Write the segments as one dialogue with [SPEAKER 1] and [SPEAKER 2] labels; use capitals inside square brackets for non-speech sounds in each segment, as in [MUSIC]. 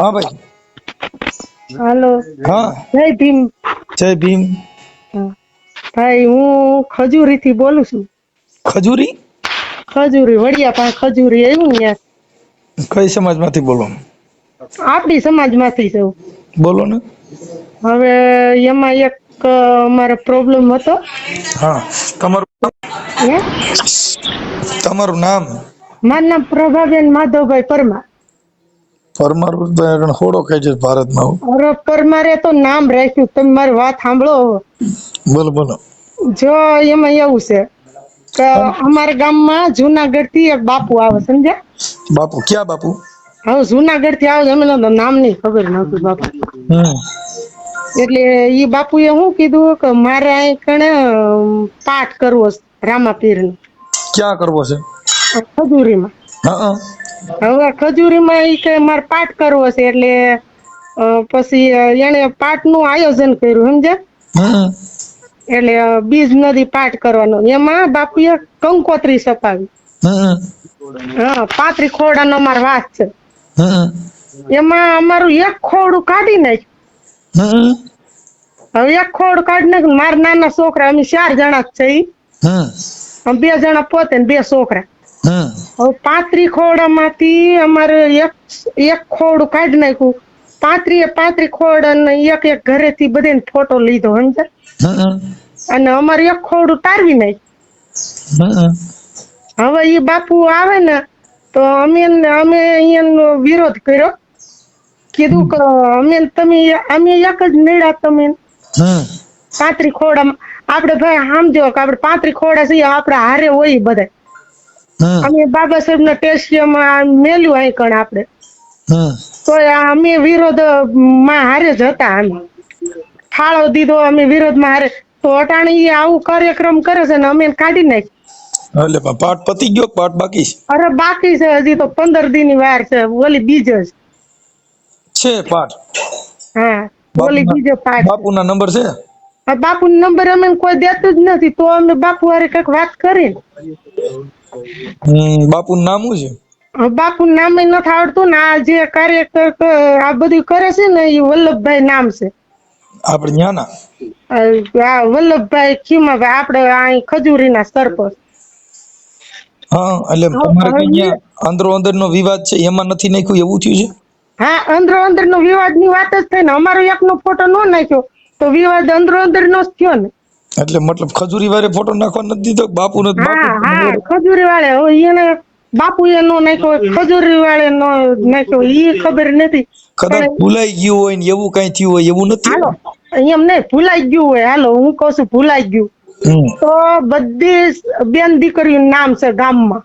[SPEAKER 1] હા ભાઈ.
[SPEAKER 2] હાલો.
[SPEAKER 1] હા.
[SPEAKER 2] જય ભીમ.
[SPEAKER 1] જય ભીમ.
[SPEAKER 2] ભાઈ હું ખજૂરી થી બોલું છું.
[SPEAKER 1] ખજૂરી?
[SPEAKER 2] ખજૂરી વડિયા પાસે ખજૂરી આવ્યું ને
[SPEAKER 1] કઈ સમાજમાંથી બોલો?
[SPEAKER 2] આપણી સમાજમાંથી છું
[SPEAKER 1] બોલો ને.
[SPEAKER 2] હવે એમાં એક અમારો અમારે પ્રોબ્લેમ હતો.
[SPEAKER 1] હા. તમારું તમારું નામ?
[SPEAKER 2] મારું નામ પ્રભાબેન માધવભાઈ પરમાર.
[SPEAKER 1] પરમાર હોડો કહે છે ભારતમાં હો.
[SPEAKER 2] પરમારે તો નામ રાખ્યું. તમે મારી વાત સાંભળો
[SPEAKER 1] બોલો બોલો.
[SPEAKER 2] જો એમાં એવું છે કે અમારા ગામમાં જુનાગઢથી એક બાપુ આવે સમજ્યા?
[SPEAKER 1] બાપુ ક્યાં બાપુ?
[SPEAKER 2] હવે જુનાગઢથી આવે એમને તો નામની ખબર નહોતું બાપુ. એટલે ઈ બાપુએ શું કીધું કે મારે અહીં કણે પાઠ કરવો રામાપીર
[SPEAKER 1] ક્યાં કરવો છે?
[SPEAKER 2] ખજૂરીમાં.
[SPEAKER 1] હા.
[SPEAKER 2] હવે ખજૂરીમાં એ કે મારે પાઠ કરવો છે એટલે પછી એને પાઠ પાઠનું આયોજન કર્યું
[SPEAKER 1] સમજે
[SPEAKER 2] એટલે બીજ નદી પાઠ કરવાનો. એમાં બાપુએ કંકોત્રી છપાવી
[SPEAKER 1] હમ
[SPEAKER 2] હા પાંત્રી ખોડાનો અમારો વાસ છે. એમાં અમારું એક ખોડું કાઢી નાખ્યું. હવે એક ખોડ કાઢી નાખ્યું. મારા નાના છોકરા અમે ચાર જણા જ છે બે જણા પોતે ને બે છોકરા. હવે પાંત્રી ખોડામાંથી અમારે એક એક ખોડું કાઢી નાખ્યું. પાંત્રીએ પાંત્રી ખોડ અને એક એક ઘરેથી બધાને ફોટો લીધો સમજે અને અમારે એક ખોડું તારવી નાખ્યું. હવે એ બાપુ આવે ને તો અમે અમે અહીંયાનો વિરોધ કર્યો. કીધું કે અમે તમે અમે એક જ નીડા તમે પાંત્રી ખોડામાં આપણે ભાઈ સમજો કે આપણે પાંત્રી ખોડા છીએ આપણે હારે હોય બધા અમે બાબા સાહેબ ના ટેસ્ટિયમ મેલ્યું અહીં કણ આપણે. તો અમે વિરોધમાં હારે જ હતા અમે. ફાળો દીધો અમે વિરોધમાં હારે. તો અટાણે આવું કાર્યક્રમ કરે છે ને અમે કાઢી નાખી.
[SPEAKER 1] એટલે પણ પાઠ પતી ગયો પાઠ બાકી છે?
[SPEAKER 2] અરે બાકી છે હજી તો પંદર દિનની વાર છે ઓલી બીજો
[SPEAKER 1] છે પાઠ.
[SPEAKER 2] હા ઓલી બીજો પાઠ.
[SPEAKER 1] બાપુના નંબર છે?
[SPEAKER 2] બાપુ નંબર અમે કોઈ દેતું જ નથી તો અમે બાપુ વારે કંઈક વાત કરી
[SPEAKER 1] બાપુ નામ શું છે?
[SPEAKER 2] બાપુ નામ નથી આવડતું ને આ જે કાર્યકર ક- આ બધું કરે છે ને એ વલ્લભભાઈ નામ છે.
[SPEAKER 1] આપણે ન્યાના
[SPEAKER 2] આ વલ્લભભાઈ ખીમાભાઈ આપણે અહીં ખજૂરીના સરપંચ
[SPEAKER 1] હા એટલે તમારે કઈ અંદરો અંદર નો વિવાદ છે એમાં નથી નાખ્યું એવું થયું છે?
[SPEAKER 2] હા અંદરો અંદર નો વિવાદની વાત જ થઈ ને અમારો એકનો ફોટો નો નાખ્યો. તો વિવાદ અંદર અંદર નો જ થયો ને.
[SPEAKER 1] એટલે મતલબ ખજૂરી વાળે ફોટો નાખવા નથી દીધો બાપુ? ને
[SPEAKER 2] હા હા ખજૂરી વાળે એને બાપુ એ નો નાખ્યો ખજૂરી વાળે નો નાખ્યો એ ખબર નથી.
[SPEAKER 1] કદાચ ભૂલાઈ ગયું હોય ને એવું કઈ થયું હોય એવું નથી?
[SPEAKER 2] હાલો એમ નહીં ભૂલાઈ ગયું હોય. હાલો હું કહું છું ભૂલાઈ ગયું. તો બધી બેન દીકરીઓ નામ છે ગામમાં.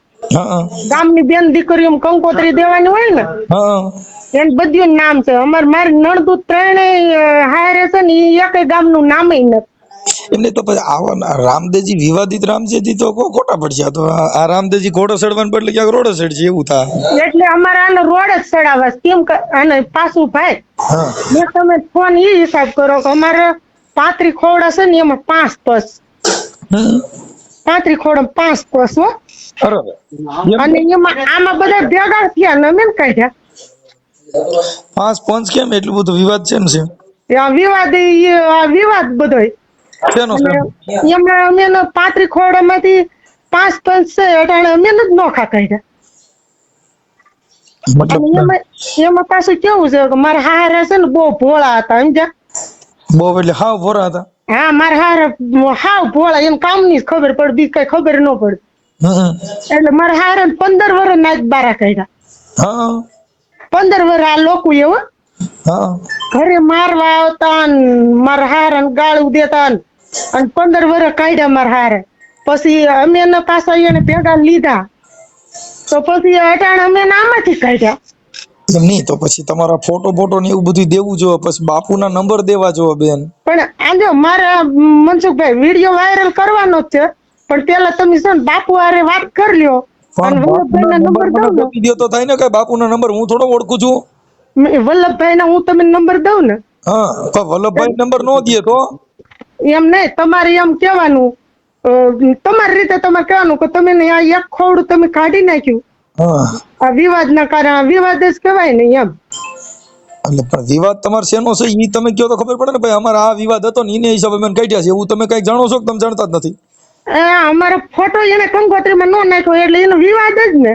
[SPEAKER 2] ગામની બેન દીકરીઓ કંકોત્રી દેવાની હોય ને એને બધું નામ છે. અમારે મારી નણદુ ત્રણેય હારે છે ને એ એક ગામનું નામે નથી.
[SPEAKER 1] એટલે તો પછી આવા રામદેવજી વિવાદિત રામદેવજી તો ખોટા પડશે. તો આ રામદેવજી ઘોડો સડવાનું બદલે ક્યાંક રોડ સડશે એવું થાય.
[SPEAKER 2] એટલે અમારે આનો રોડ જ સડાવે કેમ કે અને પાછું ભાઈ મેં તમે ફોન એ હિસાબ કરો કે અમારે પાંત્રી ખોડા છે ને એમાં પાંચ પસ. પાંત્રી ખોડા પાંચ પસ હો. અને એમાં આમાં બધા ભેગા થયા ને અમે કાઢ્યા.
[SPEAKER 1] પાંચ પંચ કેમ? એટલું બધું વિવાદ છે? છે
[SPEAKER 2] આ વિવાદ આ વિવાદ બધો.
[SPEAKER 1] કેનો છે
[SPEAKER 2] એમાં અમે પાંત્રી ખોડામાંથી પાંચ પંચ છે અટાણે અમે જ નોખા કાઢ્યા. એમાં પાછું કેવું છે કે મારા હારા છે ને બહુ ભોળા હતા સમજ્યા?
[SPEAKER 1] બહુ એટલે હાવ ભોળા હતા.
[SPEAKER 2] હા મારા હારા હાવ ભોળા એને કામની ની ખબર પડે બી કઈ ખબર ન પડે. એટલે મારે હારે પંદર વર્ષ ના બારા કાઢ્યા. પંદર વર્ષ આ લોકો એવો ઘરે મારવા આવતા મારા હારા ગાળું દેતા અને પંદર વર્ષ કાઢ્યા મારા હારે. પછી અમે એના પાછા એને ભેગા લીધા. તો પછી અટાણ અમે આમાંથી કાઢ્યા.
[SPEAKER 1] એમ નહીં તો પછી તમારા ફોટો ફોટો ને એવું બધું દેવું જોવે પછી બાપુના નંબર દેવા જોવે બેન.
[SPEAKER 2] પણ આજો મારે મનસુખભાઈ વીડિયો વાયરલ કરવાનો જ છે. પણ પેલા તમે છે ને બાપુ આરે વાત કરી લ્યો. અને વલ્લભભાઈ નંબર દઉં ને.
[SPEAKER 1] દ્યો તો થાય ને કે બાપુના નંબર હું થોડો ઓળખું છું.
[SPEAKER 2] વલ્લભભાઈ ના હું તમને નંબર દઉં ને.
[SPEAKER 1] હા તો વલ્લભભાઈ નંબર નો દે તો.
[SPEAKER 2] એમ નહીં તમારે એમ કહેવાનું તમારી રીતે તમારે કહેવાનું કે તમે આ એક ખોડું તમે કાઢી નાખ્યું.
[SPEAKER 1] હા.
[SPEAKER 2] આ વિવાદ ના કારણે વિવાદ જ કહેવાય ને એમ.
[SPEAKER 1] એટલે પણ વિવાદ તમારે શેનો છે? એ તમે કયો તો ખબર પડે ને ભાઈ અમારે આ વિવાદ હતો ને એને હિસાબે મેં કાઢ્યા છે. એવું તમે કઈ જાણો છો કે તમે જાણતા જ નથી?
[SPEAKER 2] અમારો ફોટો એને કંકોત્રીમાં નો નાખ્યો એટલે એનો વિવાદ જ ને.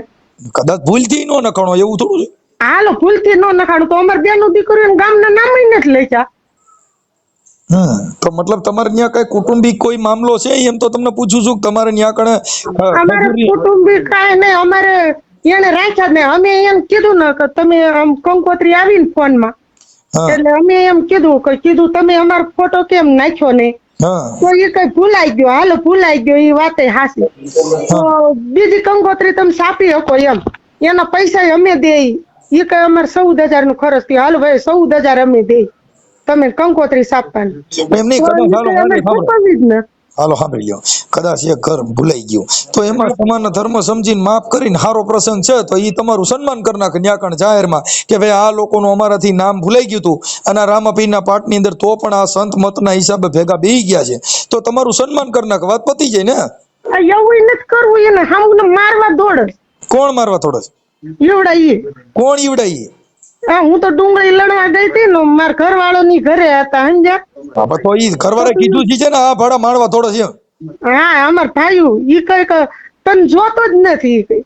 [SPEAKER 1] કદાચ ભૂલથી નો નખાણો એવું થોડું છે?
[SPEAKER 2] હાલો ભૂલથી નો નખાણો તો અમારે બેનું દીકરીઓ ગામના નામ નથી લખ્યા.
[SPEAKER 1] હમ તો મતલબ તમારે ત્યાં કઈ કુટુંબિક કોઈ મામલો છે એમ તો તમને પૂછું છું તમારે ત્યાં કણે
[SPEAKER 2] અમારે કુટુંબિક કાંઈ નહીં અમારે એને રાખ્યા ને અમે એમ કીધું ને કે તમે આમ કંકોત્રી આવી ને ફોનમાં એટલે અમે એમ કીધું કે કીધું તમે અમારો ફોટો કેમ નાખ્યો નહીં? તો એ કઈ ભૂલાઈ ગયો. હાલો ભૂલાઈ ગયો એ વાતે હાસી તો બીજી કંકોત્રી તમે સાપી શકો એમ. એના પૈસા અમે દે એ કઈ અમારે ચૌદ હજારનું ખર્ચ થયું. હાલો ભાઈ ચૌદ હજાર અમે દે તમે કંકોત્રી સાપવાની
[SPEAKER 1] એમ નહીં
[SPEAKER 2] તો
[SPEAKER 1] કદાચ
[SPEAKER 2] ઈ
[SPEAKER 1] હાલો સાંભળો લ્યો. કદાચ એ ઘર ભૂલાઈ ગયું. તો એમાં સમાન ધર્મ સમજીને માફ કરીને સારો પ્રસંગ છે તો એ તમારું સન્માન કરી નાખે ન્યાકણ જાહેરમાં કે ભાઈ આ લોકોનું અમારાથી નામ ભૂલાઈ ગયું હતું અને રામાપીરના પાઠની અંદર તો પણ આ સંત મતના હિસાબે ભેગા બેહી ગયા છે. તો તમારું સન્માન કરી નાખે. વાત પતી જાય ને?
[SPEAKER 2] એવું નથી કરવું એને. હામને મારવા દોડ.
[SPEAKER 1] કોણ મારવા થોડો
[SPEAKER 2] એવડા ઈ
[SPEAKER 1] કોણ ઈવડાઈ
[SPEAKER 2] હા હું તો ડુંગળી લડવા ગઈ હતી ને મારા ઘરવાળો ની ઘરે હતા સમજ્યા?
[SPEAKER 1] બાબા તો ઈ ઘરવાળે કીધું છે ને આ ભાડા માણવા થોડો છે.
[SPEAKER 2] હા અમાર ભાઈઓ ઈ કંઈક તને જોતો જ નથી કઈ.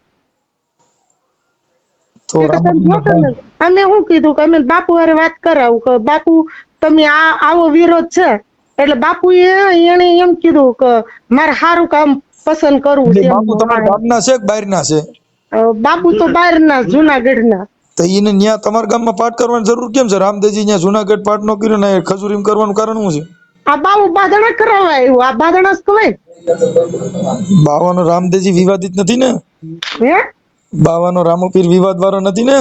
[SPEAKER 2] અમે શું કીધું કે અમે બાપુ હારે વાત કરાવું કે બાપુ તમે આ આવો વિરોધ છે. એટલે બાપુ એ એને એમ કીધું કે મારે સારું કામ પસંદ કરવું છે
[SPEAKER 1] બાપુ તમારા ગામના છે કે બહારના છે?
[SPEAKER 2] બાપુ તો બહારના ના જુનાગઢ ના
[SPEAKER 1] તો એને ન્યા તમારા ગામમાં પાઠ કરવાની જરૂર કેમ છે? રામદેવજી ન્યા જુનાગઢ પાઠ નો કર્યો ને ખજૂરીમ કરવાનું કારણ શું છે?
[SPEAKER 2] આ બાબુ બાદણા કરાવવા આવ્યું આ બાદણા કવાય
[SPEAKER 1] બાવાનો રામદેવજી વિવાદિત નથી ને?
[SPEAKER 2] હે?
[SPEAKER 1] બાવાનો રામોપીર વિવાદ વાળો નથી ને?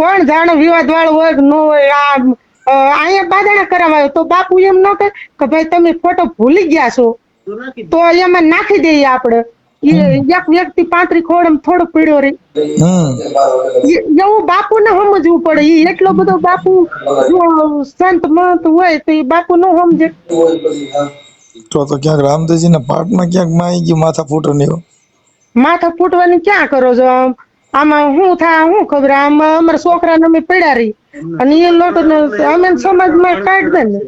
[SPEAKER 2] કોણ જાણે વિવાદ વાળો હોય કે ન હોય આ અહીંયા બાદણા કરાવાયો તો બાપુ એમ ન કે ભાઈ તમે ફોટો ભૂલી ગયા છો. તો એમાં નાખી દઈએ આપણે. એક વ્યક્તિ પાંત્રી ખોડ થોડો પીડ્યો રે એવું બાપુ ને સમજવું પડે. એ એટલો બધો બાપુ સંત મહંત હોય તો એ બાપુ નું સમજે.
[SPEAKER 1] તો તો ક્યાંક રામદેવજી ના પાઠમાં ક્યાંકમાં ગયું માથા ફૂટ ને
[SPEAKER 2] માથા ફૂટવાની ક્યાં કરો છો? આમ આમાં શું થાય શું ખબર? આમાં અમારા છોકરાને અમે પડ્યા રહી. અને એ લોકો અમે સમાજમાં કાઢ દે ને.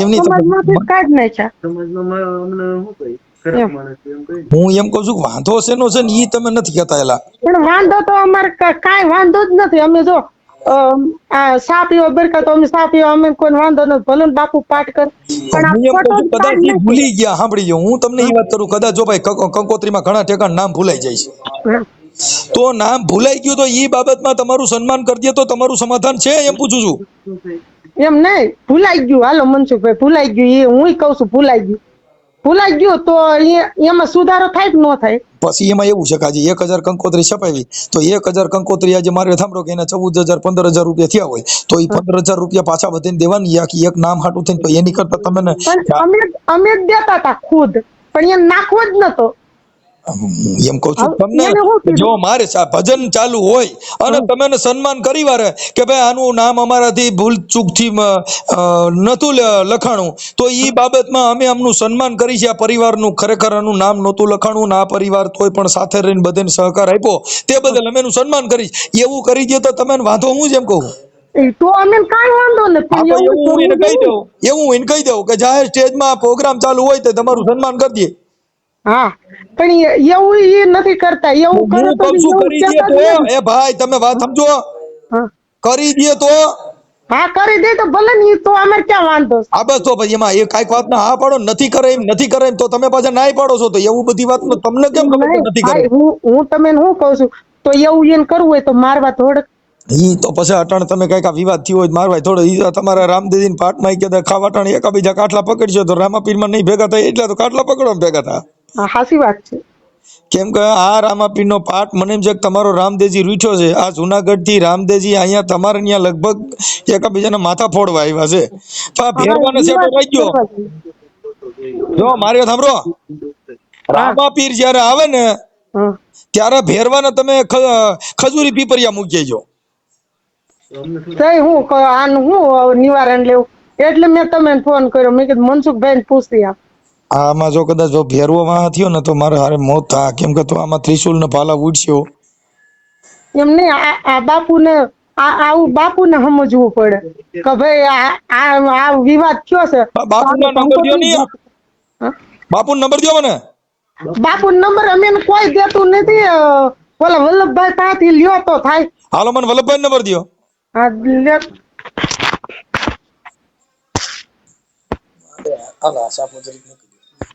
[SPEAKER 1] એમની તો
[SPEAKER 2] સમાજમાંથી કાઢ નાખ્યા.
[SPEAKER 3] સમાજમાં અમને શું કહી છે કહી
[SPEAKER 1] હું એમ કહું છું કે વાંધો શેનો છે ને ઈ તમે નથી કહેતા એલા.
[SPEAKER 2] પણ વાંધો તો અમારે કાઈ વાંધો જ નથી. અમે જો આ સાપીઓ પીવા બરકા તો અમે સાપીઓ અમે કોઈ વાંધો નથી. ભલે બાપુ પાઠ કર. પણ
[SPEAKER 1] કહું છું કદાચ ભૂલી ગયા સાંભળી ગયો હું તમને એ વાત કરું કદાચ જો ભાઈ કંકોત્રીમાં ઘણા ઠેકાણ નામ ભૂલાઈ જાય છે. તો નામ ભૂલાઈ ગયું તો ઈ બાબતમાં તમારું સન્માન કરી દે તો તમારું સમાધાન છે એમ પૂછું છું.
[SPEAKER 2] એમ નહીં. ભૂલાઈ ગયું. હાલો મનસુખભાઈ ભૂલાઈ ગયું. એ હું કઉ છું ભૂલાઈ ગયું. ભૂલાઈ ગયું તો એમાં સુધારો થાય કે ન થાય?
[SPEAKER 1] પછી એમાં એવું છે કે આજે એક હજાર કંકોત્રી છપાવી તો એક હજાર કંકોત્રી આજે મારે સાંભળો કે એના ચૌદ હજાર પંદર હજાર રૂપિયા થયા હોય તો એ પંદર હજાર રૂપિયા પાછા વધીને દેવાની આખી એક નામ હાટું થઈને તો એની કરતા તમે
[SPEAKER 2] અમે અમે જ દેતા હતા ખુદ પણ એ નાખવો જ નતો.
[SPEAKER 1] એમ કહું છું તમને? જો મારે ભજન ચાલુ હોય અને તમે સન્માન કરી વારે કે ભાઈ આનું નામ અમારાથી ભૂલ ચૂકથી નહોતું લખાણું તો એ બાબતમાં અમે આમનું સન્માન કરી છે આ પરિવારનું ખરેખર આનું નામ નહોતું લખાણું ને આ પરિવાર તોય પણ સાથે રહીને બધાને સહકાર આપ્યો તે બદલ અમે એનું સન્માન કરીશ એવું કરી દે તો તમે વાંધો હું જ એમ કહું?
[SPEAKER 2] તો અમે કાંઈ વાંધો નથી
[SPEAKER 1] એવું એને કહી દઉં એવું એને કહી દઉં કે જાહેર સ્ટેજમાં પ્રોગ્રામ ચાલુ હોય તો તમારું સન્માન કરી દે.
[SPEAKER 2] હા પણ એવું એ નથી કરતા એવું કરે તો
[SPEAKER 1] કરી દે તો? એ ભાઈ તમે વાત સમજો. કરી દે તો.
[SPEAKER 2] હા કરી દે તો ભલે ની તો અમાર ક્યાં વાંધો?
[SPEAKER 1] આ બસ તો પછી એમાં એ કાંઈક વાતના હા પાડો નથી કરે એમ નથી કરે એમ તો તમે પાછા નાય પાડો છો તો એવું બધી વાત તમને કેમ ખબર નથી કરે?
[SPEAKER 2] હું હું તમને શું કહું છું તો એવું એને કરવું હોય તો મારવા થોડક
[SPEAKER 1] ઈ તો પછી અટાણ તમે કંઈક આ વિવાદ થયો હોય મારવાય થોડો. ઈ તમારા રામદેદી પાઠમાં કે ખાવા અટાણ એકાબીજા કાટલા પકડશો તો રામાપીરમાં નહીં ભેગા થાય એટલે તો કાટલા પકડવા ભેગા થયા.
[SPEAKER 2] હા હાસી વાત છે.
[SPEAKER 1] કેમ કે આ રામાપીરનો પાઠ મને એમ છે તમારો રામદેવજી રૂઠ્યો છે. આ જુનાગઢથી રામદેવજી અહીંયા તમારે ત્યાં લગભગ એકાબીજાના માથા ફોડવા આવ્યા છે. તો આ ભેરવાનો સેટો રહી ગયો. જો મારી વાત સાંભળો. રામાપીર જ્યારે આવે ને ત્યારે ભેરવાને તમે ખજૂરી પીપરિયા મૂકી જો
[SPEAKER 2] તઈ હું આનું હું નિવારણ લેવું? એટલે મેં તમને ફોન કર્યો. મેં કીધું મનસુખભાઈ ને પૂછી આપ
[SPEAKER 1] આમાં જો કદાચ જો ભેરવો વાહ થયો ને તો મારે હારે મોત થા. કેમ કે તો આમાં ત્રિશુલ ને ભાલા ઉડશ્યો
[SPEAKER 2] એમ નહીં આ આ બાપુ ને આ આવું બાપુને સમજવું પડે કે ભાઈ આ આ વિવાદ થયો છે?
[SPEAKER 1] બાપુના નંબર દો ની
[SPEAKER 2] હા?
[SPEAKER 1] બાપુ નંબર દ્યો મને.
[SPEAKER 2] બાપુ નંબર અમે કોઈ દેતું નથી. ઓલા વલ્લભભાઈ પાસેથી લ્યો તો થાય.
[SPEAKER 1] હાલો મને વલ્લભભાઈ નંબર દો
[SPEAKER 2] હા લે-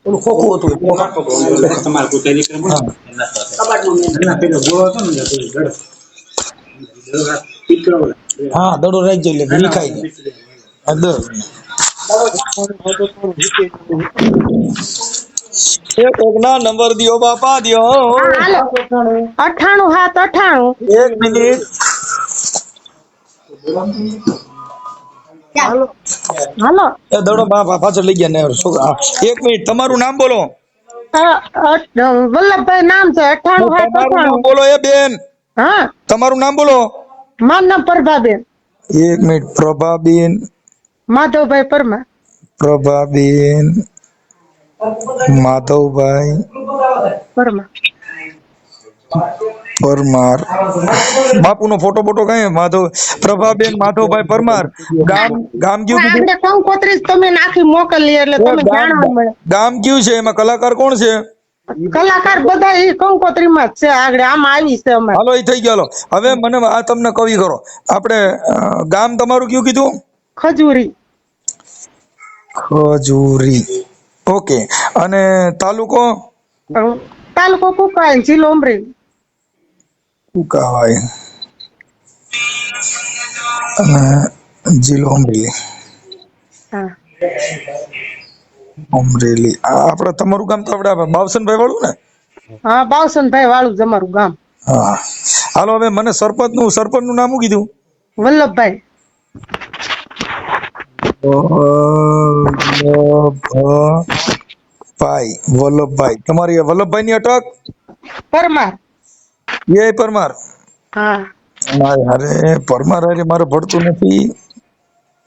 [SPEAKER 1] ઓલું ખોખું હતું
[SPEAKER 4] તમારે કોઈ ટેલિગ્રામ પેલો ગોળો હતો ને કોઈ ગળો. પીતળો ઓલો.
[SPEAKER 1] હા દડો રાખજો એટલે જાય દડો. એક કોકના નંબર દ્યો બાપા દિયો
[SPEAKER 2] હા, અઠાણું હાથ અઠાણું
[SPEAKER 1] એક મિનિટ
[SPEAKER 2] હાલો.
[SPEAKER 1] એ દડો બા- બા- પાછળ લઈ ગયા ને છોકરા હા. એક મિનિટ તમારું નામ બોલો.
[SPEAKER 2] અ, અ, વલ્લભભાઈ નામ છે અઠાણું હાથ
[SPEAKER 1] તમારું નામ
[SPEAKER 2] અઠાણું
[SPEAKER 1] બોલો એ બેન.
[SPEAKER 2] હા.
[SPEAKER 1] તમારું નામ બોલો.
[SPEAKER 2] મારું નામ પ્રભાબેન.
[SPEAKER 1] એક મિનિટ પ્રભાબેન.
[SPEAKER 2] માધવભાઈ પરમાર.
[SPEAKER 1] પ્રભાબેન. માધવભાઈ.
[SPEAKER 2] પરમાર.
[SPEAKER 1] પરમાર. બાપુનો ફોટો બોટો કઈ માધવ પ્રભાબેન માધવભાઈ પરમાર. ગામ ગામ કયું કીધું?
[SPEAKER 2] કોણ કોત્રીસ તમે નાખી મોકલી એટલે તમે જાણવા મળે.
[SPEAKER 1] ગામ કયું છે એમાં કલાકાર કોણ છે?
[SPEAKER 2] કલાકાર બધા એ કંકોત્રી માં છે આગળ આમ આવી છે અમે.
[SPEAKER 1] હાલો એ થઈ ગયો હવે મને આ તમને કવિ કરો. આપણે ગામ તમારું કયું કીધું?
[SPEAKER 2] ખજૂરી.
[SPEAKER 1] ખજૂરી. ઓકે. અને તાલુકો?
[SPEAKER 2] તાલુકો કુકાય જિલ્લો અમરેલી.
[SPEAKER 1] કુકાવાય અને જીલોમરી અમરેલી
[SPEAKER 2] હા.
[SPEAKER 1] અમરેલી આ આપણે તમારું ગામ તો આપણે બાવસનભાઈ વાળું ને?
[SPEAKER 2] હા બાવસનભાઈ વાળું જ અમારું ગામ.
[SPEAKER 1] હા. હાલો હવે મને સરપંચનું સરપંચનું નામ શું કીધું?
[SPEAKER 2] વલ્લભભાઈ.
[SPEAKER 1] વલ્લભભાઈ. વલ્લભભાઈ. તમારી વલ્લભભાઈ ની અટક?
[SPEAKER 2] પરમાર.
[SPEAKER 1] એ પરમાર.
[SPEAKER 2] હા.
[SPEAKER 1] અરે પરમાર અરે મારે ભળતું નથી.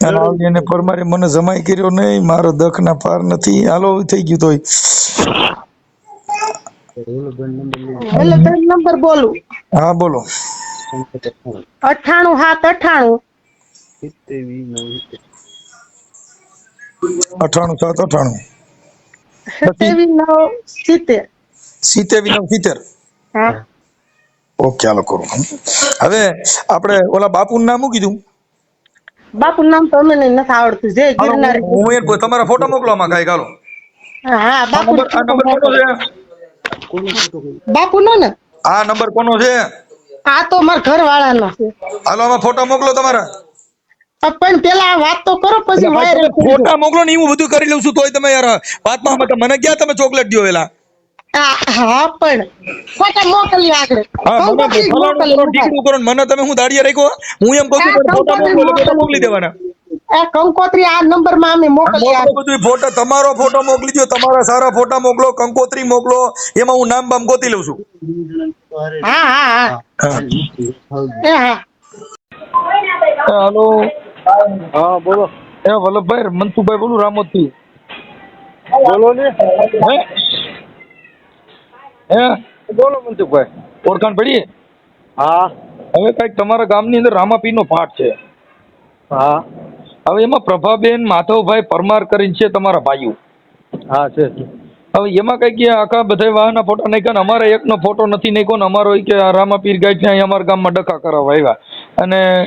[SPEAKER 1] અને પરમારે મને જમાઈ કર્યો નહીં મારો દખ ના પાર નથી. હાલો થઈ ગયું તોય.
[SPEAKER 2] નંબર બોલું.
[SPEAKER 1] હા બોલો.
[SPEAKER 2] અઠાણું હાથ અઠાણું.
[SPEAKER 1] અઠાણું સાત અઠાણું.
[SPEAKER 2] સત્યાવીસ નવ સિત્તેર.
[SPEAKER 1] સિત્તેર નવ સિત્તેર.
[SPEAKER 2] હા.
[SPEAKER 1] ઓકે હાલો કરું. હવે આપણે ઓલા બાપુનું નામ મૂકી દઉં
[SPEAKER 2] બાપુ નામ તો અમને નથી આવડતું
[SPEAKER 1] જે
[SPEAKER 2] ગિરનાર
[SPEAKER 1] હું એક તમારા ફોટો મોકલો માં ગાય ગાલો
[SPEAKER 2] હા બાપુ
[SPEAKER 1] નંબર કોનો છે?
[SPEAKER 2] બાપુ નો? ને
[SPEAKER 1] આ નંબર કોનો છે?
[SPEAKER 2] આ તો મારા ઘર વાળાનો છે.
[SPEAKER 1] હાલો આમાં ફોટા મોકલો તમારા.
[SPEAKER 2] પણ પેલા વાત તો કરો પછી વાયરલ
[SPEAKER 1] ફોટા મોકલો ને હું બધું કરી લઉં છું તોય તમે યાર વાતમાં મને ક્યાં તમે ચોકલેટ દો એલા
[SPEAKER 2] હા પણ ફોટા મોકલી આગળ.
[SPEAKER 1] હા મને ફલાણું
[SPEAKER 2] મોકલી
[SPEAKER 1] કરો ઢીકણું કરો ને. મને તમે હું દાડિયા રાખ્યો હું? એમ કહું છું ફોટા મોકલો ફોટા
[SPEAKER 2] મોકલી.
[SPEAKER 1] મોકલી દેવાના.
[SPEAKER 2] આ કંકોત્રી આ નંબરમાં અમે મોકલી
[SPEAKER 1] બધું ફોટો તમારો ફોટો મોકલી દો તમારા સારા ફોટા મોકલો કંકોત્રી મોકલો એમાં હું નામ બામ ગોતી લઉં છું.
[SPEAKER 2] હા હા હા.
[SPEAKER 1] હા.
[SPEAKER 2] એ હા.
[SPEAKER 1] હાલો.
[SPEAKER 3] હા બોલો.
[SPEAKER 1] એ વલ્લભભાઈ મનસુભાઈ બોલું રામોદથી
[SPEAKER 3] બોલો ને.
[SPEAKER 1] હે? હે?
[SPEAKER 3] બોલો મનસુખભાઈ.
[SPEAKER 1] ઓળખાણ પડી?
[SPEAKER 3] હા.
[SPEAKER 1] હવે કંઈક તમારા ગામની અંદર રામાપીર નો પાઠ છે.
[SPEAKER 3] હા.
[SPEAKER 1] હવે એમાં પ્રભાબેન માધવભાઈ પરમાર કરીને છે તમારા ભાઈઓ.
[SPEAKER 3] હા છે
[SPEAKER 1] હવે એમાં કઈ કે આખા બધા વાહના ફોટા નાખ્યા ને અમારે એકનો ફોટો નથી નાખ્યો ને અમારો કે આ રામાપીર ગાય ત્યાં અમારા ગામમાં ડખા કરાવવા આવ્યા. અને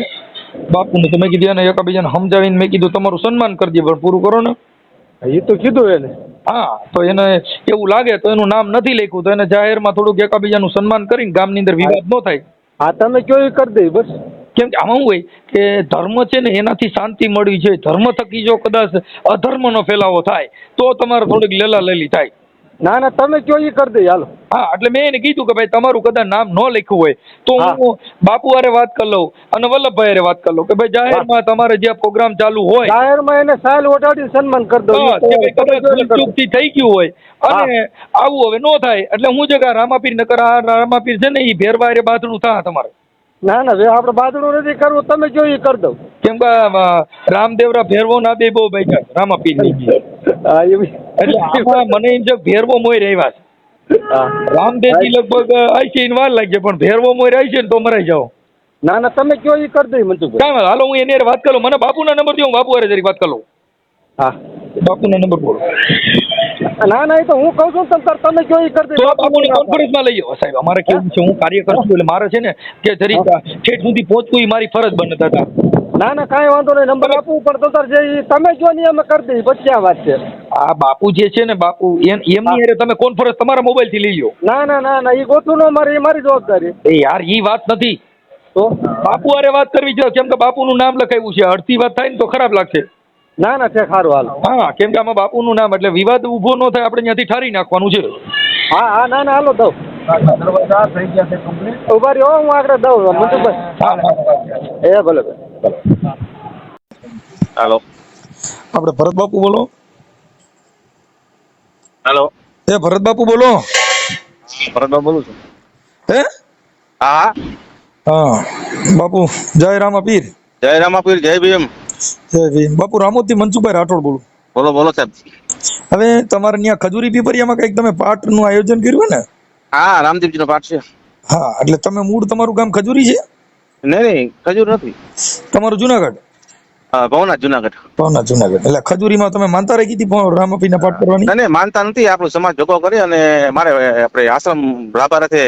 [SPEAKER 1] બાપુને તમે કીધું એને એકાબીજાને સમજાવીને મેં કીધું તમારું સન્માન કરી દે પણ પૂરું કરો ને.
[SPEAKER 3] એ તો કીધું એને.
[SPEAKER 1] હા તો એને એવું લાગે તો એનું નામ નથી લખ્યું. તો એને જાહેરમાં થોડુંક એકાબીજાનું સન્માન કરીને ગામની અંદર વિવાદ ન થાય.
[SPEAKER 3] હા તમે કયો એ કરી દઈ બસ.
[SPEAKER 1] કેમ કે આમાં શું હોય કે ધર્મ છે ને એનાથી શાંતિ મળવી જોઈએ. ધર્મ થકી જો કદાચ અધર્મનો ફેલાવો થાય તો તમારે થોડીક લેલા લેલી થાય.
[SPEAKER 3] ના ના તમે કયો એ કરી દઈ હાલો.
[SPEAKER 1] હા એટલે મેં એને કીધું કે ભાઈ તમારું કદાચ નામ ન લખ્યું હોય તો
[SPEAKER 3] હું
[SPEAKER 1] બાપુ હારે વાત કરી લઉં અને વલ્લભભાઈ હારે વાત કરી લઉં કે ભાઈ જાહેરમાં તમારે જ્યાં પ્રોગ્રામ ચાલુ હોય
[SPEAKER 3] જાહેરમાં એને સાલ ઓઢાડી સન્માન કરી દો.
[SPEAKER 1] હા, કે ભાઈ કદાચ ભૂલચૂકથી થઈ ગયું હોય અને આવું હવે ન થાય એટલે હું આ રામાપીર નકર આ રામાપીર છે ને એ ભેરવા હારે બાથણું થાય તમારે.
[SPEAKER 3] ના ના હવે આપણે બાદડું નથી કરવું તમે જો એ કરી દઉં
[SPEAKER 1] કેમ કે રામદેવરા ભેરવો ના બે બહુ બેઠા રામાપીરની
[SPEAKER 3] હા એવી
[SPEAKER 1] એટલે આમાં મને એમ છે ભેરવો મોય રહ્યા છે. રામદેવજી લગભગ આઈસી વાર લાગશે પણ ભેરવો મોય છે ને તો મરાઈ જાઓ.
[SPEAKER 5] ના ના તમે કયો એ કરી દઈ મનસુખભાઈ
[SPEAKER 1] કાંઈ હાલો હું એની વાત કરું. મને બાપુના નંબર દો હું બાપુ હારે જરી વાત કરું.
[SPEAKER 5] હા.
[SPEAKER 1] બાપુના નંબર બોલો.
[SPEAKER 5] ના ના એ તો હું કહું છું તમે તાર તમે કયો એ કરી દઈ
[SPEAKER 1] તો બાપુને કોન્ફરન્સમાં લઈ જાઓ. સાહેબ અમારે કેવું છે હું કાર્ય કરું છું એટલે મારે છે ને કે જરી ઠેઠ સુધી પહોંચવું એ મારી ફરજ બને દાદા
[SPEAKER 5] ના ના કાંઈ વાંધો નહીં. નંબર આપવું પણ તો તાર જે ઈ તમે જો ને અમે કરી દઈ પછી આ વાત છે.
[SPEAKER 1] આ બાપુ જે છે ને બાપુ એમ- એમની હારે તમે કોન્ફરન્સ તમારા મોબાઈલથી લઈ લો
[SPEAKER 5] ના ના ના ના એ ગોતું નો મારે એ મારી જવાબદારી.
[SPEAKER 1] એ યાર ઈ વાત નથી.
[SPEAKER 5] તો?
[SPEAKER 1] બાપુ હારે વાત કરવી છે કેમ કે બાપુનું નામ લખાયું છે. અડધી વાત થાય ને તો ખરાબ લાગશે.
[SPEAKER 5] ના ના છે સારું હાલ.
[SPEAKER 1] હા કેમ કે આમાં બાપુનું નામ એટલે વિવાદ ઊભો ન થાય આપણે ત્યાંથી ઠારી નાખવાનું છે.
[SPEAKER 5] હા હા ના ના હાલો દઉં. ઊભા રહ્યો હું આગળ દઉં. મનસુખભાઈ એ ભલે ભલે.
[SPEAKER 6] હાલો.
[SPEAKER 1] આપણે ભરત બાપુ બોલો.
[SPEAKER 6] હાલો.
[SPEAKER 1] એ ભરત બાપુ બોલો.
[SPEAKER 6] ભરતભાઈ બોલું છું.
[SPEAKER 1] હે?
[SPEAKER 6] હા.
[SPEAKER 1] હા. બાપુ જય રામા પીર
[SPEAKER 6] જય રામાપીર જય ભીમ.
[SPEAKER 1] જય ભીમ. બાપુ રામોદથી મનસુભાઈ રાઠોડ બોલું.
[SPEAKER 6] બોલો બોલો સાહેબ.
[SPEAKER 1] હવે તમારે ત્યાં ખજૂરી પીપરિયામાં કંઈક તમે પાઠનું આયોજન કર્યું ને?
[SPEAKER 6] હા રામદેવજી નો પાઠ છે.
[SPEAKER 1] હા એટલે તમે મૂળ તમારું ગામ ખજૂરી છે?
[SPEAKER 6] નહીં નહીં ખજૂર નથી.
[SPEAKER 1] તમારું જુનાગઢ?
[SPEAKER 6] ભવનાથ જુનાગઢ.
[SPEAKER 1] ભાવના જુનાગઢ. એટલે ખજૂરીમાં તમે માનતા રહી હતી રામપીના પાઠ કરવાની?
[SPEAKER 6] નહીં માનતા નથી. આપણો સમાજ ભેગો કરી અને મારે આપણે આશ્રમ લાભાર્થે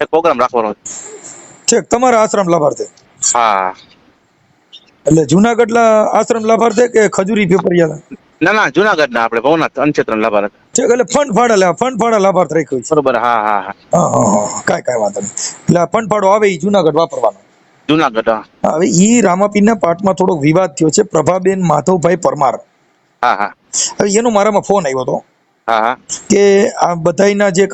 [SPEAKER 6] એક પ્રોગ્રામ રાખવાનો છે.
[SPEAKER 1] તમારા આશ્રમ લાભાર્થે?
[SPEAKER 6] હા.
[SPEAKER 1] એટલે જુનાગઢ આશ્રમ લાભાર્થે કે ખજૂરી પેપરિયા
[SPEAKER 6] ના ના જુનાગઢ ના આપણે ભવનાથ અનક્ષેત્ર લાભાર્થ.
[SPEAKER 1] છે એટલે ફંડ ફાળે લે ફંડ ફાળા લાભાર્થ રાખ્યું
[SPEAKER 6] બરોબર હા હા હા.
[SPEAKER 1] કઈ કાંઈ વાંધો નહીં. એટલે ફંડ ફાળો આવે એ જુનાગઢ વાપરવાનો.
[SPEAKER 6] જુનાગઢ
[SPEAKER 1] હવે ઈ રામાપીરના પાઠમાં થોડો વિવાદ થયો છે પ્રભાબેન માધવભાઈ પરમાર.
[SPEAKER 6] હા હા.
[SPEAKER 1] હવે એનો મારામાં ફોન આવ્યો હતો
[SPEAKER 6] હા હા.
[SPEAKER 1] કે આ બધાયના જે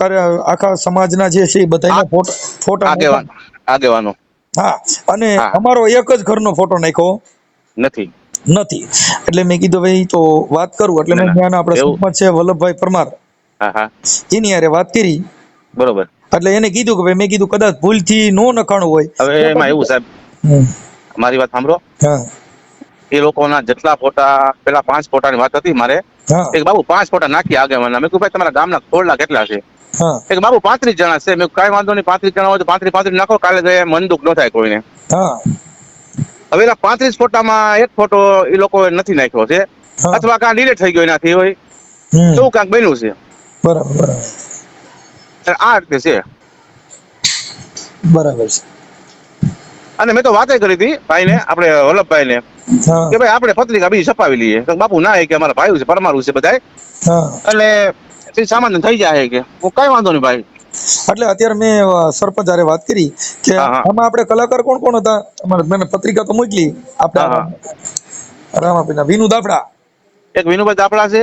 [SPEAKER 1] આખા સમાજના જે છે બધાયના ફોટા ફોટા
[SPEAKER 6] આગેવાન આગેવાનો.
[SPEAKER 1] હા. અને અમારો એક જ ઘરનો ફોટો નાખ્યો.
[SPEAKER 6] નથી.
[SPEAKER 1] નથી. એટલે મેં કીધું ભાઈ તો વાત કરું. એટલે મેં આપણે સરપંચ છે વલ્લભભાઈ પરમાર.
[SPEAKER 6] હા હા.
[SPEAKER 1] એની હારે વાત કરી.
[SPEAKER 6] બરોબર.
[SPEAKER 1] એટલે એને કીધું કે ભાઈ મેં કીધું કદાચ ભૂલથી નો નખાણું હોય.
[SPEAKER 6] હવે એમાં એવું સાહેબ મારી વાત સાંભળો. એ લોકોના જેટલા ફોટા પેલા પાંચ ફોટાની વાત હતી મારે એક બાબુ પાંચ ફોટા નાખી આગેવાના મેં કીધું ભાઈ તમારા ગામના ખોરડા કેટલા છે? એક બાબુ પાંત્રીસ જણા છે. મેં કાંઈ વાંધો નહીં પાંત્રીસ જણા હોય તો પાંત્રીસ પાંત્રીસ નાખો. કાલે ગયા મન દુઃખ ન થાય કોઈને. હવે એના પાંત્રીસ ફોટામાં એક ફોટો એ લોકો નથી નાખ્યો છે. અથવા કાં ડિલેટ થઈ ગયો એનાથી હોય. એવું કાંઈક બન્યું છે.
[SPEAKER 1] બરાબર.
[SPEAKER 6] આ રીતે છે.
[SPEAKER 1] બરાબર છે.
[SPEAKER 6] અને મેં તો વાતે કરી હતી ભાઈને આપણે વલ્લભભાઈ
[SPEAKER 1] ને
[SPEAKER 6] કે ભાઈ આપણે પત્રિકા બીજી છપાવી લઈએ. તો બાપુ ના કે અમારા ભાઈ છે પરમારું છે બધાય. એટલે સામાન્ય થઈ જાય કે. હું કાંઈ વાંધો નહીં ભાઈ.
[SPEAKER 1] એટલે અત્યારે મેં સરપંચ જયારે વાત કરી કે. આમાં આપણે કલાકાર કોણ કોણ હતા? અમારે મેં પત્રિકા તો મોકલી. આપણા રામાપીના વિનુ દાફડા.
[SPEAKER 6] એક વિનુભાઈ દાફડા છે.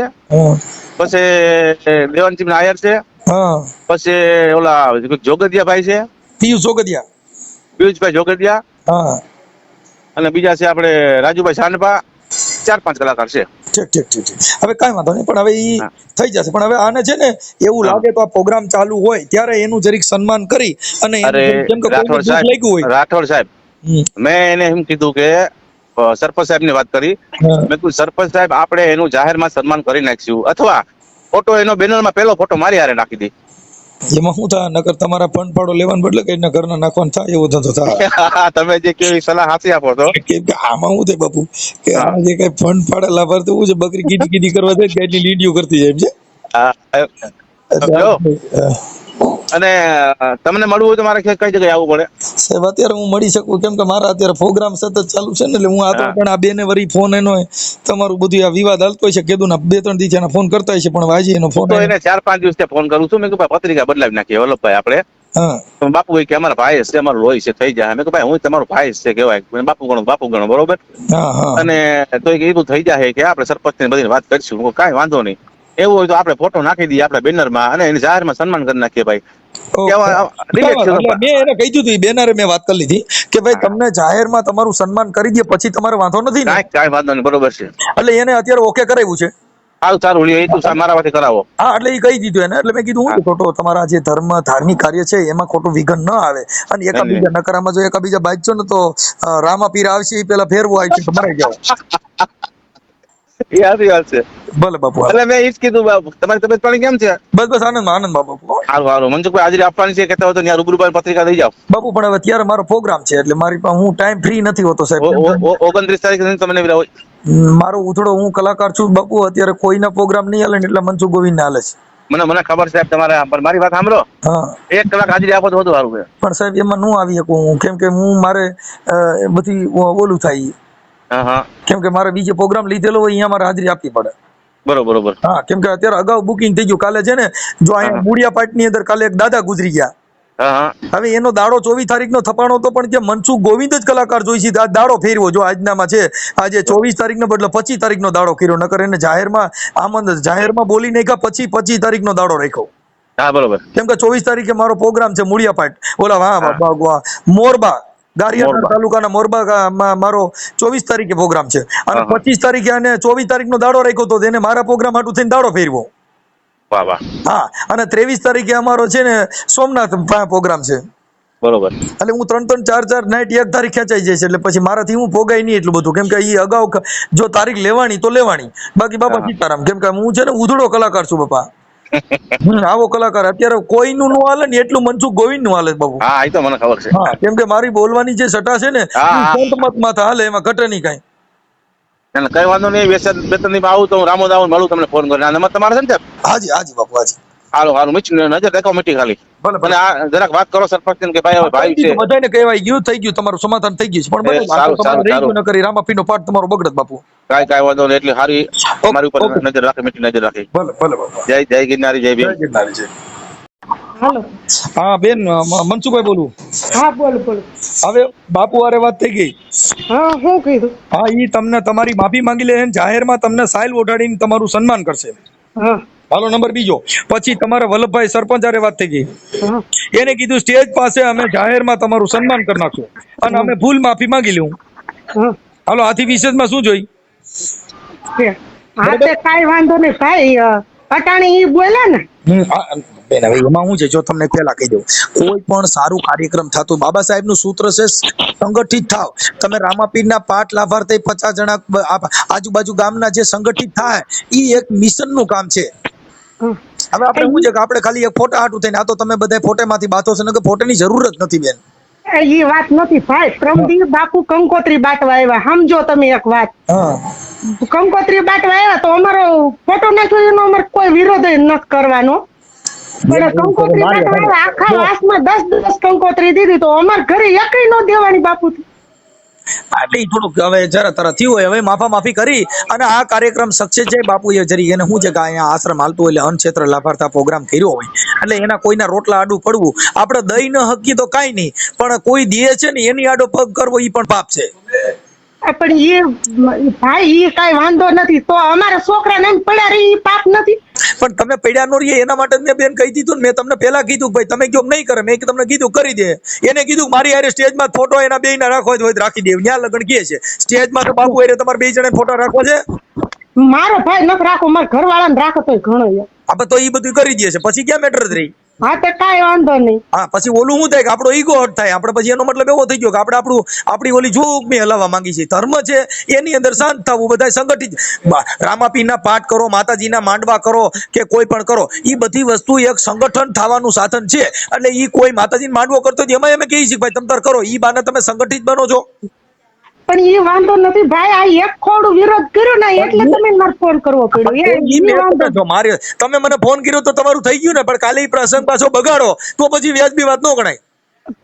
[SPEAKER 6] પછી દેવાનસિંહ નાયર છે.
[SPEAKER 1] હા.
[SPEAKER 6] પછી ઓલા જોગદિયા ભાઈ છે?
[SPEAKER 1] પિયુષ જોગદિયા.
[SPEAKER 6] પિયુષભાઈ જોગદિયા.
[SPEAKER 1] હા.
[SPEAKER 6] અને બીજા છે આપણે રાજુભાઈ સાંડપા ચાર પાંચ કલાકાર છે.
[SPEAKER 1] ઠીક ઠીક ઠીક ઠીક. હવે કાંઈ વાંધો નહીં પણ હવે
[SPEAKER 6] એ
[SPEAKER 1] થઈ જશે. પણ હવે આને છે ને એવું લાગે તો આ પ્રોગ્રામ ચાલુ હોય ત્યારે એનું જરીક સન્માન કરી અને કેમ કે
[SPEAKER 6] રાઠોડ સાહેબ રાઠોડ સાહેબ મેં એને એમ કીધું કે સરપંચ સાહેબની વાત કરી. મેં કીધું સરપંચ સાહેબ આપણે એનું જાહેરમાં સન્માન કરી નાખશું અથવા ફોટો એનો બેનરમાં પહેલો ફોટો મારી હારે નાખી દે.
[SPEAKER 1] એમાં શું થાય? નકર તમારા ફંડ ફાળો લેવાનું બદલે કઈ ઘરના નાખવાનું થાય એવો ધંધો થાય.
[SPEAKER 6] તમે જે કેવી સલાહ હાથી આપો છો.
[SPEAKER 1] કેમ કે આમાં શું થાય બાપુ? કે આ જે કઈ ફંડ ફાળે લાભાર્થી શું છે બકરી કીધી કીધી કરવા દે ગાયની લીડીઓ કરતી જાય એમ છે?
[SPEAKER 6] હા, અને તમને મળવું હોય તો મારે કઈ કઈ જગ્યાએ આવવું પડે?
[SPEAKER 1] સાહેબ અત્યારે હું મળી શકું. કેમ કે મારા અત્યારે પ્રોગ્રામ સતત ચાલુ છે ને એટલે હું આ તો પણ આ બેને વરી ફોન એનો તમારું બધું આ વિવાદ હાલતો હોય છે. કીધું ના બે ત્રણ દિવસ એના ફોન કરતા હોય છે પણ વાજી એનો ફોન
[SPEAKER 6] એને ચાર પાંચ દિવસ ફોન કરું છું. મેં કે ભાઈ પત્રિકા બદલાવી નાખીએ વલ્લભભાઈ આપણે. બાપુ કે અમારા ભાઈ છે અમારો લોહી છે થઈ જાય મેં કીધું ભાઈ હું તમારો ભાઈ છે કેવાય બાપુ ગણો બાપુ ગણો બરોબર? અને તો એ કીધું થઈ જાય કે આપણે સરપંચ ને બધી વાત કરીશું. કાંઈ વાંધો નહીં. એવું હોય તો આપણે ફોટો નાખી દઈએ આપણે બેનરમાં અને એને જાહેરમાં સન્માન કરી નાખીએ ભાઈ.
[SPEAKER 1] ઓકે.
[SPEAKER 6] કેવા- delete
[SPEAKER 1] બરાબર.
[SPEAKER 6] કરો.
[SPEAKER 1] એટલે મેં એને કહી દીધું બેનરે મેં વાત કરી લીધી કે ભાઈ તમને જાહેરમાં તમારું સન્માન કરી દે પછી તમારે વાંધો નથી ને?
[SPEAKER 6] કાંઈ કાંઈ વાંધો નહીં બરોબર છે.
[SPEAKER 1] એટલે એને અત્યારે ઓકે કરાવ્યું છે?
[SPEAKER 6] સારું સારું એ તું મારા વાથી કરાવો.
[SPEAKER 1] હા એટલે એ કહી દીધું એને. એટલે મેં કીધું હું ખોટો તમારા જે ધર્મ ધાર્મિક કાર્ય છે એમાં ખોટું વિઘન ન આવે. અને એકાબીજા નકરામાં જો એકાબીજા બાજજો ને તો રામા પીર આવશે એ પેલા ફેરવો આવી તો મરાઈ જાવ [LAUGHS]
[SPEAKER 6] એ સાચી વાત છે.
[SPEAKER 1] ભલે બાપુ
[SPEAKER 6] એટલે મેં ઈ જ કીધું બાપુ, તમારી તબિયત પાણી કેમ છે?
[SPEAKER 1] બસ બસ આનંદ આનંદ બાપુ
[SPEAKER 6] સારું સારું મનસુખભાઈ હાજરી આપવાની છે કહેતા હોય તો ત્યાં રૂબરૂ પર પત્રિકા દઈ જાઓ.
[SPEAKER 1] બાપુ પણ હવે ત્યારે મારો પ્રોગ્રામ છે એટલે મારી પાસે હું ટાઈમ ફ્રી નથી હોતો સાહેબ.
[SPEAKER 6] ઓ- ઓ- ઓગણત્રીસ તારીખે તમને
[SPEAKER 1] મારો ઉથડો હું કલાકાર છું બાપુ અત્યારે કોઈના પ્રોગ્રામ નહીં હાલે એટલે મનસુખ ગોવિંદ હાલે છે.
[SPEAKER 6] મને મને ખબર સાહેબ તમારે પણ મારી વાત સાંભળો. એક કલાક હાજરી આપો તો વધુ સારું
[SPEAKER 1] પણ સાહેબ એમાં ન આવી શકું હું. કેમ કે હું મારે બધી ઓલું થાય. કેમ કે મારે બીજો પ્રોગ્રામ લીધેલો હોય અહીંયા મારે હાજરી આપવી પડે.
[SPEAKER 6] બરોબર બરોબર.
[SPEAKER 1] હા કેમ કે અત્યારે અગાઉ બુકિંગ થઈ ગયું. કાલે છે ને જો અહીંયા મૂળિયા પાટની અંદર કાલે એક દાદા ગુજરી ગયા. હવે એનો દાડો ચોવીસ તારીખ નો થપાણો હતો પણ જે મનસુખ ગોવિંદ જ કલાકાર જોઈ છે. દાડો ફેરવો જો આજનામાં છે આજે ચોવીસ તારીખ નો બદલે પચીસ તારીખનો દાડો કર્યો નકર એને જાહેરમાં આમંદ જાહેરમાં બોલી નાખ્યા પછી પચીસ તારીખનો દાડો રાખ્યો.
[SPEAKER 6] હા બરોબર.
[SPEAKER 1] કેમ કે ચોવીસ તારીખે મારો પ્રોગ્રામ છે મૂળિયા પાટ. ઓલા હા મોરબા. ગારિયાધાર તાલુકાના મોરબામાં મારો ચોવીસ તારીખે પ્રોગ્રામ છે. અને. પચીસ તારીખે અને ચોવીસ તારીખનો દાડો રાખ્યો હતો તેને મારા પ્રોગ્રામ હાટું થઈને દાડો ફેરવો. હા અને ત્રેવીસ તારીખે અમારો છે ને સોમનાથ પ્રોગ્રામ છે.
[SPEAKER 6] બરોબર.
[SPEAKER 1] એટલે હું ત્રણ ત્રણ ચાર ચાર નાઇટ એક તારીખ ખેંચાઈ જાય છે એટલે પછી મારાથી હું ભોગાય નહીં એટલું બધું. કેમ કે એ અગાઉ જો તારીખ લેવાની તો લેવાની. બાકી બાપા સીતારામ કેમ કે હું છે ને ઉધડો કલાકાર છું બાપા. આવો કલાકાર અત્યારે કોઈનું નું હાલે ને એટલું મનસુખ ગોવિંદનું હાલે બાબુ
[SPEAKER 6] હા એ તો મને ખબર છે.
[SPEAKER 1] કેમ કે મારી બોલવાની જે સટા છે ને. સંત મતમાં હાલે એમાં ઘટે નહીં કઈ.
[SPEAKER 6] કઈ વાંધો નહીં બેસન બેતન આવું તો હું રામોદ આવું મળું તમને ફોન કરીને. તમારે છે ને
[SPEAKER 1] હાજી હાજી બાપુ હાજી.
[SPEAKER 6] હાલો હાલો મિચ નજર દેખાવ મીઠી ખાલી
[SPEAKER 1] ભલે.
[SPEAKER 6] ભલે આ જરાક વાત કરો સરપંચ કે ભાઈ હવે ભાઈ છે.
[SPEAKER 1] બધાને કહેવાય ગયું થઈ ગયું તમારું સમાધાન થઈ ગયું છે. પણ
[SPEAKER 6] એ, સારું, સારું, સારું.
[SPEAKER 1] ન કરી રામાપીનો પાઠ તમારો બગડત બાપુ.
[SPEAKER 6] કાઈ કાઈ વાંધો નહીં એટલે સારી મારી ઉપર નજર રાખે મીઠી નજર રાખે.
[SPEAKER 1] ભલે ભલે
[SPEAKER 6] જય જય ગિરનારી જય
[SPEAKER 1] જય ગિરનારી જય
[SPEAKER 2] હાલો.
[SPEAKER 1] હા બેન મનસુખભાઈ બોલું.
[SPEAKER 2] હા બોલ બોલ.
[SPEAKER 1] હવે બાપુ અરે વાત થઈ ગઈ.
[SPEAKER 2] હા શું કીધું?
[SPEAKER 1] હા ઈ તમને તમારી માફી માંગી લે જાહેરમાં તમને સાઇલ ઓઢાડીને તમારું સન્માન કરશે.
[SPEAKER 2] હા.
[SPEAKER 1] હાલો નંબર બીજો. પછી તમારા વલ્લભભાઈ સરપંચ આરે વાત થઈ ગઈ. એને કીધું સ્ટેજ પાસે અમે જાહેરમાં તમારું સન્માન કરી નાખશું. અને અમે ભૂલ માફી માંગી લઉં હાલો આથી વિશેષમાં શું જોઈ?
[SPEAKER 2] કાંઈ વાંધો નહીં ભાઈ અટાણી ઈ બોલે ને.
[SPEAKER 1] બેન હવે એમાં હું છે? જો તમને પહેલા કહી દઉં. કોઈ પણ સારું કાર્યક્રમ થતું બાબા સાહેબનું સૂત્ર છે સંગઠિત થાવ. તમે રામાપીરના પાઠ લાભાર્થે પચાસ જણા આજુબાજુ ગામના જે સંગઠિત થાય એ એક મિશનનું કામ છે. હવે આપણે શું છે કે આપણે ખાલી એક ફોટા હાટું થઈને આ તો તમે બધા ફોટેમાંથી બાતો છો ને કે ફોટાની જરૂર જ નથી બેન.
[SPEAKER 2] એ વાત નથી ભાઈ. પ્રમદી બાપુ કંકોત્રી બાટવા આવ્યા. સમજો તમે એક વાત. કંકોત્રી બાટવા આવ્યા તો અમારો ફોટો નાખ્યો એનો અમારે કોઈ વિરોધ નથી કરવાનો. પણ કંકોત્રી બાટવા આવ્યા આખા વાસમાં દસ દસ કંકોત્રી દીધી તો અમારે ઘરે એકય ન દેવાની બાપુ
[SPEAKER 1] એટલે થોડુંક હવે જરા તરત થયું હોય, હવે માફા માફી કરી અને આ કાર્યક્રમ સક્સેસ જાય બાપુ એ જરી એને હું કે અહીંયા આશ્રમ હાલતું એટલે અન્નક્ષેત્ર લાભાર્થા પ્રોગ્રામ કર્યો હોય. એટલે એના કોઈના રોટલા આડું પડવું આપણે દઈ ન હકી તો કાંઈ નહીં, પણ કોઈ દે છે ને એની આડો પગ કરવો એ પણ પાપ છે.
[SPEAKER 2] પણ એ ભાઈ એ કાંઈ વાંધો નથી, તો અમારા છોકરાને એમ પડ્યા રે એ પાપ નથી.
[SPEAKER 1] પણ તમે પડ્યા નો રહીએ એના માટે મેં બેન કહી દીધું ને મેં તમને પહેલા કીધું ભાઈ તમે કયો નહીં કરે મેં તમને કીધું કરી દે. એને કીધું મારી હારે સ્ટેજમાં ફોટો એના બે ના રાખવો હોય રાખી દે. ત્યાં લગ્ન કહે છે. સ્ટેજમાં તો બાપુ હારે તમારે બે જણા ફોટો રાખવો છે?
[SPEAKER 2] મારો ભાઈ નથી રાખો મારા ઘરવાળાને રાખો તો ઘણો
[SPEAKER 1] આપણે તો એ બધું કરી દે છે. પછી ક્યાં મેટર જ રહી?
[SPEAKER 2] હા, તો કાંઈ વાંધો નહીં.
[SPEAKER 1] હા, પછી ઓલું શું થાય કે આપણો ઈગો હટ થાય? આપણે પછી એનો મતલબ એવો થઈ ગયો કે આપણે આપણું, આપણી ઓલી જોગમી હલાવવા માંગી છે. ધર્મ છે, એની અંદર શાંત થવું બધા સંગઠિત. રામાપીના પાઠ કરો, માતાજીના માંડવા કરો, કે કોઈ પણ કરો એ બધી વસ્તુ એક સંગઠન થવાનું સાધન છે. એટલે ઈ કોઈ માતાજીને માંડવો કરતો એમાં અમે કહીએ છીએ કે ભાઈ, તમ કરો. ઈ બાને તમે સંગઠિત બનો છો.
[SPEAKER 2] પણ એ વાંધો નથી. ભાઈ આ એક ખોડું વિરોધ કર્યો ને એટલે તમે મારે ફોન કરવો પડ્યો.
[SPEAKER 1] મારે તમે મને ફોન કર્યો તો તમારું થઈ ગયું ને પણ કાલે પ્રસંગ પાછો બગાડો તો પછી વ્યાજબી વાત ન ગણાય.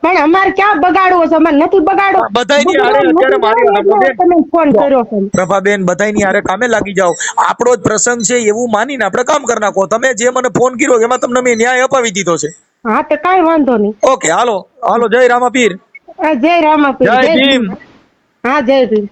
[SPEAKER 2] પણ અમારે ક્યાં બગાડવો છે? અમારે નથી બગાડવો.
[SPEAKER 1] બધાયની હારે અત્યારે મારી.
[SPEAKER 2] તમે ફોન કર્યો છે.
[SPEAKER 1] પ્રભાબેન બધાયની હારે કામે લાગી જાઓ. આપણો જ પ્રસંગ છે એવું માનીને આપણે કામ કરી નાખો. તમે જે મને ફોન કર્યો એમાં તમને મેં ન્યાય અપાવી દીધો છે.
[SPEAKER 2] હા તો કાઈ વાંધો નહીં.
[SPEAKER 1] ઓકે હાલો. હાલો જય રામાપીર.
[SPEAKER 2] જય રામાપીર
[SPEAKER 1] જય ભીમ.
[SPEAKER 2] હા જય ભીમ